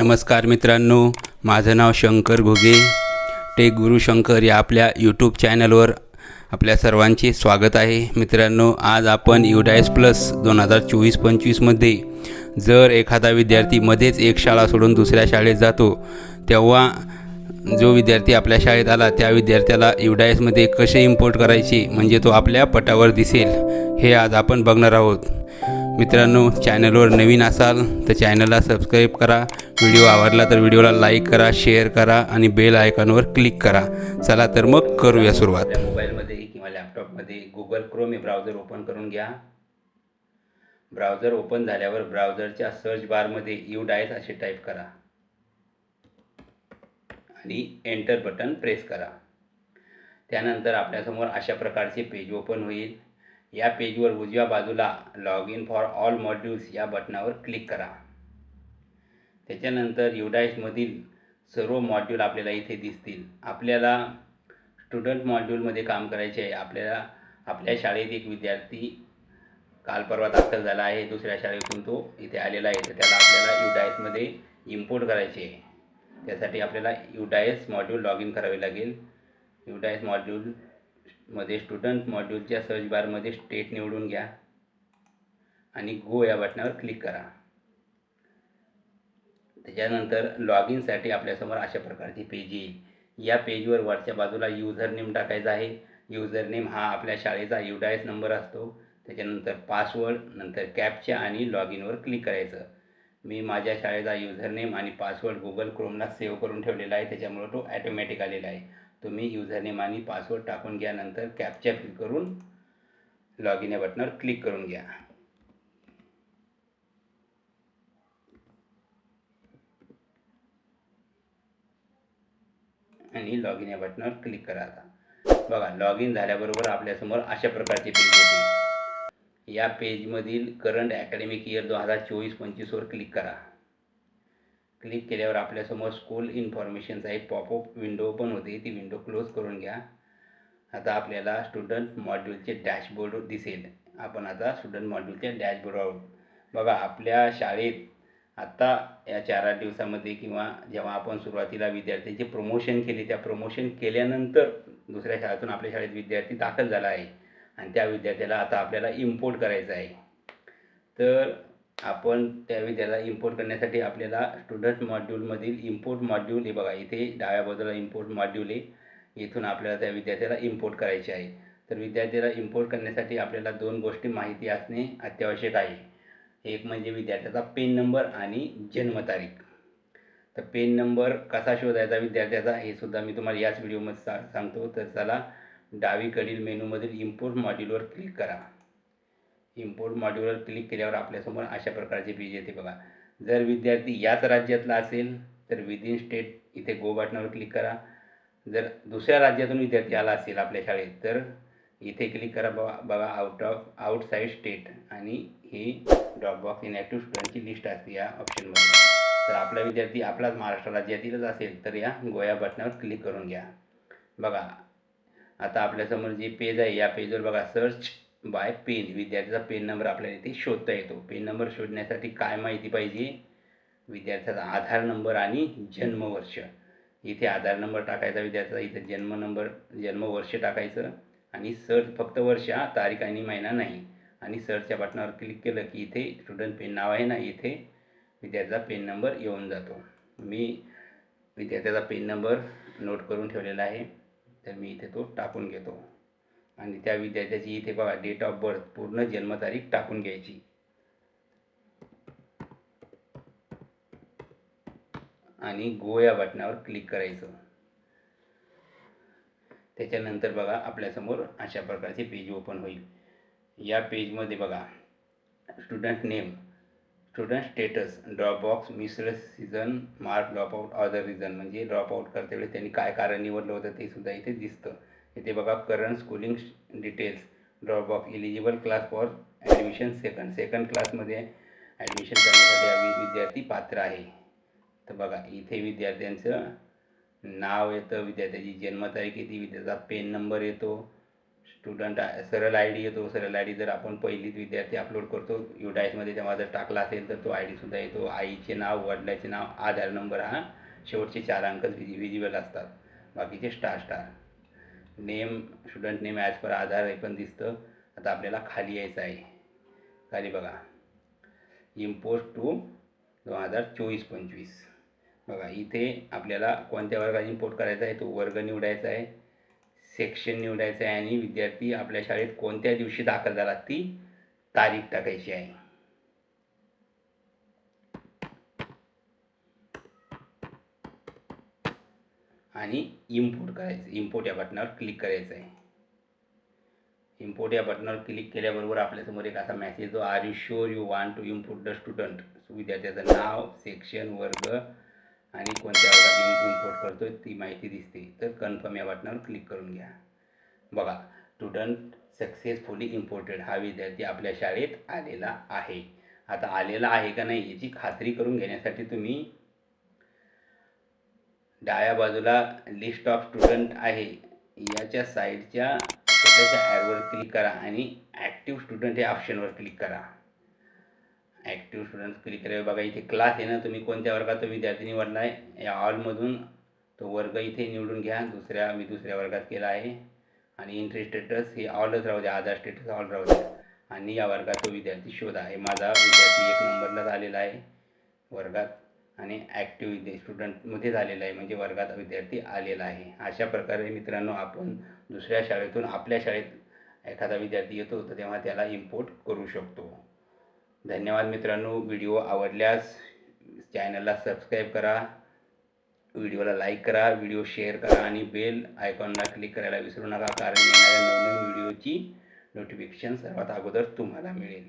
नमस्कार मित्रांनो माझं नाव शंकर घुगे. टेक गुरु शंकर या आपल्या यूट्यूब चॅनलवर आपल्या सर्वांचे स्वागत आहे. मित्रांनो आज आपण युडायस प्लस दोन हजार चोवीस पंचवीसमध्ये जर एखादा विद्यार्थी मध्येच एक शाळा सोडून दुसऱ्या शाळेत जातो तेव्हा जो विद्यार्थी आपल्या शाळेत आला त्या विद्यार्थ्याला युडायसमध्ये कसे इम्पोर्ट करायचे म्हणजे तो आपल्या पटावर दिसेल हे आज आपण बघणार आहोत. मित्रांनो चॅनलवर नवीन असाल तर चॅनलला सबस्क्राईब करा. व्हिडिओ आवडला तर व्हिडिओला लाईक करा शेअर करा आणि बेल आयकॉनवर क्लिक करा. चला तर मग करूया सुरुवात. मोबाईलमध्ये किंवा लॅपटॉपमध्ये गुगल क्रोम हे ब्राउझर ओपन करून घ्या. ब्राउझर ओपन झाल्यावर ब्राउझरच्या सर्च बारमध्ये यू डायस असे टाईप करा. आणि एंटर बटन प्रेस करा. त्यानंतर आपल्यासमोर अशा प्रकारचे पेज ओपन होईल. या पेजवर उजव्या बाजूला log in for all modules या बटनावर क्लिक करा. त्याच्यानंतर युडाईसमधील सर्व मॉड्यूल आपल्याला इथे दिसतील. आपल्याला स्टुडंट मॉड्यूलमध्ये काम करायचे आहे. आपल्याला आपल्या शाळेत एक विद्यार्थी काल परवा दाखल झाला आहे. दुसऱ्या शाळेतून तो इथे आलेला आहे. तर त्याला आपल्याला युडायसमध्ये इम्पोर्ट करायचे आहे. त्यासाठी आपल्याला युडायस मॉड्यूल लॉग इन करावे लागेल. युडायस मध्ये स्टुडंट मॉड्यूलच्या सर्च बारमध्ये स्टेट निवडून घ्या. आणि गो या बटनावर क्लिक करा. त्याच्यानंतर लॉग इनसाठी आपल्यासमोर अशा प्रकारची पेज येईल. या पेजवर वरच्या बाजूला युझर नेम टाकायचा आहे. युझर नेम हा आपल्या शाळेचा युडायस नंबर असतो. त्याच्यानंतर पासवर्ड नंतर कॅपच्या आणि लॉग इनवर क्लिक करायचं. मी माझ्या शाळेचा युझर नेम आणि पासवर्ड गुगल क्रोमला सेव्ह करून ठेवलेला आहे. त्याच्यामुळं तो ॲटोमॅटिक आलेला आहे. तुम्ही युजर नेम आणि पासवर्ड टाकून घ्या नंतर कॅपच्या फिल करून लॉग इन या बटनावर क्लिक करून घ्या. आणि लॉग इन या बटनावर क्लिक करा आता. बघा लॉग इन झाल्याबरोबर आपल्यासमोर अशा प्रकारचे पेज येतील. या पेजमधील करंट अकॅडमिक इयर दोन हजार चोवीस पंचवीसवर क्लिक करा. क्लिक केल्यावर आपल्यासमोर स्कूल इन्फॉर्मेशनचा एक पॉपअप विंडो ओपन होते. ती विंडो क्लोज करून घ्या. आता आपल्याला स्टुडंट मॉड्यूलचे डॅशबोर्ड दिसेल. आपण आता स्टुडंट मॉड्यूलच्या डॅशबोर्डवर आहोत. बघा आपल्या शाळेत आत्ता या चार आठ दिवसामध्ये किंवा जेव्हा आपण सुरुवातीला विद्यार्थ्यांचे प्रमोशन केले त्या प्रमोशन केल्यानंतर दुसऱ्या शाळेतून आपल्या शाळेत विद्यार्थी दाखल झाला आहे. आणि त्या विद्यार्थ्याला आता आपल्याला इम्पोर्ट करायचं आहे. तर आपण त्या त्याला इम्पोर्ट करण्यासाठी आपल्याला स्टुडंट मॉड्यूलमधील इम्पोर्ट मॉड्यूल हे बघा इथे डाव्या बाजूला इम्पोर्ट मॉड्यूल आहे. इथून आपल्याला त्या विद्यार्थ्याला इम्पोर्ट करायचे आहे. तर विद्यार्थ्याला इम्पोर्ट करण्यासाठी आपल्याला दोन गोष्टी माहिती असणे अत्यावश्यक आहे. एक म्हणजे विद्यार्थ्याचा पेन नंबर आणि जन्मतारीख. तर पेन नंबर कसा शोधायचा विद्यार्थ्याचा हे सुद्धा मी तुम्हाला याच व्हिडिओमध्ये सा सांगतो. तर चला डावीकडील मेनूमधील इम्पोर्ट मॉड्यूलवर क्लिक करा. इम्पोर्ट मॉड्यूलवर क्लिक केल्यावर आपल्यासमोर अशा प्रकारचे पेज येते बघा. जर विद्यार्थी याच राज्यातला असेल तर विदिन स्टेट इथे गो बटनावर क्लिक करा. जर दुसऱ्या राज्यातून विद्यार्थी आला असेल आपल्या शाळेत तर इथे क्लिक करा बघा बघा आउट ऑफ आउटसाईड स्टेट आणि ही ड्रॉपबॉक्स इनॅक्टिव्ह स्टुडंटची लिस्ट असते या ऑप्शनमध्ये तर आपला विद्यार्थी आपलाच महाराष्ट्र राज्यातीलच असेल तर या गोया बटनावर क्लिक करून घ्या. बघा आता आपल्यासमोर जे पेज आहे या पेजवर बघा सर्च बाय पेन विद्यार्थ्याचा पेन नंबर आपल्याला इथे शोधता येतो. पेन नंबर शोधण्यासाठी काय माहिती पाहिजे? विद्यार्थ्याचा आधार नंबर आणि जन्मवर्ष. इथे आधार नंबर टाकायचा विद्यार्थ्याचा इथे जन्म नंबर जन्मवर्ष टाकायचं आणि सर्च फक्त वर्ष हा तारीख आणि महिना नाही. आणि सर्चच्या बटनावर क्लिक केलं की इथे स्टुडंट पेन नाव आहे ना इथे विद्यार्थ्याचा पेन नंबर येऊन जातो. मी विद्यार्थ्याचा पेन नंबर नोट करून ठेवलेला आहे. तर मी इथे तो टाकून घेतो. आणि त्या विद्यार्थ्याची इथे बघा डेट ऑफ बर्थ पूर्ण जन्मतारीख टाकून घ्यायची. आणि गो या बटनावर क्लिक करायचं. त्याच्यानंतर बघा आपल्यासमोर अशा प्रकारचे पेज ओपन होईल. या पेजमध्ये बघा student name student status dropbox missed season mark dropout other reason म्हणजे ड्रॉपआउट करते वेळेस त्यांनी काय कारण निवडलं होतं ते सुद्धा इथे दिसतं. इथे बघा current schooling details drop off eligible class for admission second second क्लासमध्ये ॲडमिशन करण्यासाठी विद्यार्थी पात्र आहे. तर बघा इथे विद्यार्थ्यांचं नाव येतं विद्यार्थ्याची जन्मतारीख येते विद्यार्थ्याचा पेन नंबर येतो स्टुडंट सरळ आय डी येतो. सरळ आय डी जर आपण पहिलीत विद्यार्थी अपलोड करतो युडाईसमध्ये तेव्हा जर टाकला असेल तर तो आय डीसुद्धा येतो. आईचे नाव वडिलाचे नाव आधार नंबर हा शेवटचे चार अंकच विजि विजिबल असतात. बाकीचे star star name student name as per Aadhaar हे पण दिसतं. आता आपल्याला खाली यायचं आहे. खाली बघा. इम्पोर्ट टू दोन हजार चोवीस पंचवीस. बघा इथे आपल्याला कोणत्या वर्गात इम्पोर्ट करायचा आहे? तो वर्ग निवडायचा आहे. सेक्शन निवडायचं आहे आणि विद्यार्थी आपल्या शाळेत कोणत्या दिवशी दाखल झाला ती तारीख टाकायची आहे. आणि इम्पोर्ट करायचं. इम्पोर्ट या बटनावर क्लिक करायचं आहे. इम्पोर्ट या बटनावर क्लिक केल्याबरोबर आपल्यासमोर एक असा मेसेज येतो. Are you sure you want to import the student विद्यार्थ्याचं नाव सेक्शन वर्ग आणि कोणत्या वर्गात इम्पोर्ट करतो ती माहिती दिसते. तर कन्फर्म या बटनावर क्लिक करून घ्या. बघा स्टुडंट सक्सेसफुली इम्पोर्टेड हा विद्यार्थी आपल्या शाळेत आलेला आहे. आता आलेला आहे का नाही याची खात्री करून घेण्यासाठी तुम्ही डाव्या बाजूला लिस्ट ऑफ स्टुडंट आहे. याच्या साईडच्या छोट्याच्या ॲडवर क्लिक करा आणि ॲक्टिव्ह स्टुडंट या ऑप्शनवर क्लिक करा. ॲक्टिव्ह स्टुडंट क्लिक केल्यावर बघा इथे क्लास आहे ना तुम्ही कोणत्या वर्गात विद्यार्थी निवडला आहे? या ऑलमधून तो वर्ग इथे निवडून घ्या. दुसऱ्या मी दुसऱ्या वर्गात केला आहे. आणि इंटरेस्ट स्टेटस हे ऑलच राहू द्या. आधार स्टेटस ऑल राहू द्या. आणि या वर्गात तो विद्यार्थी शोधा. आहे माझा विद्यार्थी एक नंबरला झालेला आहे. वर्गात आणि ॲक्टिव्ह विद्या स्टुडंटमध्ये झालेला आहे. म्हणजे वर्गात विद्यार्थी आलेला आहे. अशा प्रकारे मित्रांनो आपण दुसऱ्या शाळेतून आपल्या शाळेत एखादा विद्यार्थी येतो तर तेव्हा त्याला इम्पोर्ट करू शकतो. धन्यवाद मित्रांनो. व्हिडिओ आवडल्यास चॅनलला सबस्क्राईब करा. व्हिडिओला लाईक करा. व्हिडिओ शेअर करा आणि बेल आयकॉनला क्लिक करायला विसरू नका कारण येणाऱ्या नवीन व्हिडिओची नोटिफिकेशन सर्वात अगोदर तुम्हाला मिळेल.